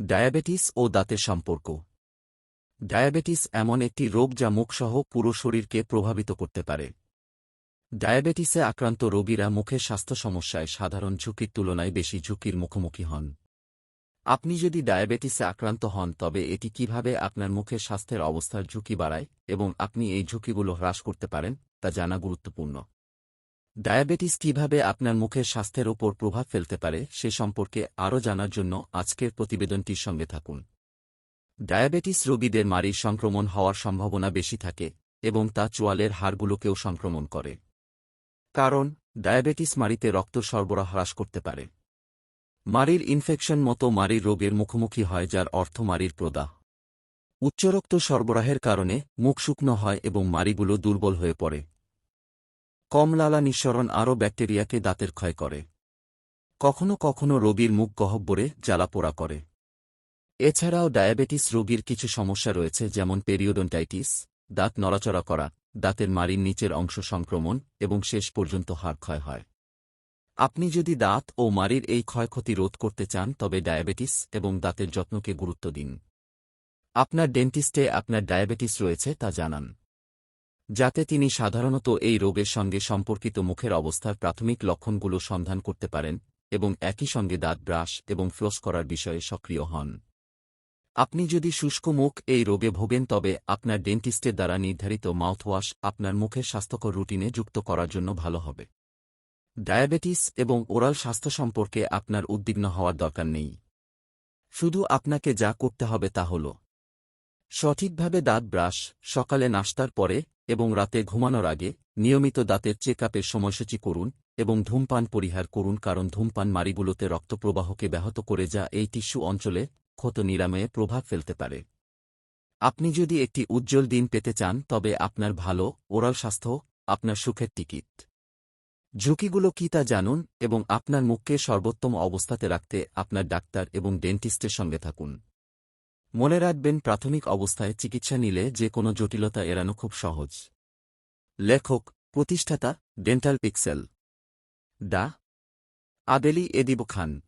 Diabetes ও দাঁতের সম্পর্ক। Diabetes এমন একটি রোগ যা মুখসহ পুরো শরীরকে প্রভাবিত করতে পারে। ডায়াবেটিসে আক্রান্ত রোগীরা মুখের স্বাস্থ্য সমস্যায় সাধারণ ঝুঁকির তুলনায় বেশি ঝুঁকির মুখোমুখি হন। আপনি যদি ডায়াবেটিসে আক্রান্ত হন, তবে এটি কীভাবে আপনার মুখের স্বাস্থ্যের অবস্থার ঝুঁকি বাড়ায় এবং আপনি এই ঝুঁকিগুলো হ্রাস করতে পারেন, তা জানা গুরুত্বপূর্ণ। ডায়াবেটিস কীভাবে আপনার মুখের স্বাস্থ্যের ওপর প্রভাব ফেলতে পারে সে সম্পর্কে আরও জানার জন্য আজকের প্রতিবেদনটির সঙ্গে থাকুন। ডায়াবেটিস রোগীদের মারির সংক্রমণ হওয়ার সম্ভাবনা বেশি থাকে এবং তা চোয়ালের হাড়গুলোকেও সংক্রমণ করে। কারণ, ডায়াবেটিস মারিতে রক্ত সরবরাহ হ্রাস করতে পারে। মারির ইনফেকশন মতো মারির রোগের মুখোমুখি হয় যার অর্থ মারির প্রদাহ। উচ্চরক্ত সরবরাহের কারণে মুখ শুকনো হয় এবং মারিগুলো দুর্বল হয়ে পড়ে। কম লালা নিঃসরণ আরও ব্যাকটেরিয়াকে দাঁতের ক্ষয় করে। কখনো কখনো রোগীর মুখ গহব্বরে জ্বালাপোড়া করে। এছাড়াও ডায়াবেটিস রোগীর কিছু সমস্যা রয়েছে, যেমন পেরিওডন্টাইটিস, দাঁত নড়াচড়া করা, দাঁতের মারির নিচের অংশ সংক্রমণ এবং শেষ পর্যন্ত হাড় ক্ষয় হয়। আপনি যদি দাঁত ও মারির এই ক্ষয়ক্ষতি রোধ করতে চান, তবে ডায়াবেটিস এবং দাঁতের যত্নকে গুরুত্ব দিন। আপনার ডেন্টিস্টে আপনার ডায়াবেটিস রয়েছে তা জানান। যাতে তিনি সাধারণত এই রোগের সঙ্গে সম্পর্কিত মুখের অবস্থার প্রাথমিক লক্ষণগুলো সন্ধান করতে পারেন এবং একই সঙ্গে দাঁত ব্রাশ এবং ফ্লোস করার বিষয়ে সক্রিয় হন। আপনি যদি শুষ্ক মুখ এই রোগে ভোগেন, তবে আপনার ডেন্টিস্টের দ্বারা নির্ধারিত মাউথওয়াশ আপনার মুখের স্বাস্থ্যকর রুটিনে যুক্ত করার জন্য ভালো হবে। ডায়াবেটিস এবং ওরাল স্বাস্থ্য সম্পর্কে আপনার উদ্বিগ্ন হওয়ার দরকার নেই। শুধু আপনাকে যা করতে হবে তা হল, সঠিকভাবে দাঁত ব্রাশ, সকালে নাস্তার পরে এবং রাতে ঘুমানোর আগে নিয়মিত দাঁতের চেক আপের সময়সূচি করুন এবং ধূমপান পরিহার করুন কারণ ধূমপান মারিগুলোতে রক্তপ্রবাহকে ব্যাহত করে যা এই টিস্যু অঞ্চলে ক্ষত নিরাময়ে প্রভাব ফেলতে পারে। আপনি যদি একটি উজ্জ্বল দিন পেতে চান, তবে আপনার ভালো, ওরাল স্বাস্থ্য, আপনার সুখের টিকিট। ঝুঁকিগুলো কি তা জানুন এবং আপনার মুখকে সর্বোত্তম অবস্থাতে রাখতে আপনার ডাক্তার এবং ডেন্টিস্টের সঙ্গে থাকুন। মনে রাখবেন, প্রাথমিক অবস্থায় চিকিৎসা নিলে যে কোনো জটিলতা এড়ানো খুব সহজ। লেখক, প্রতিষ্ঠাতা ডেন্টাল পিক্সেল ডা। আদেলি এদিব খান।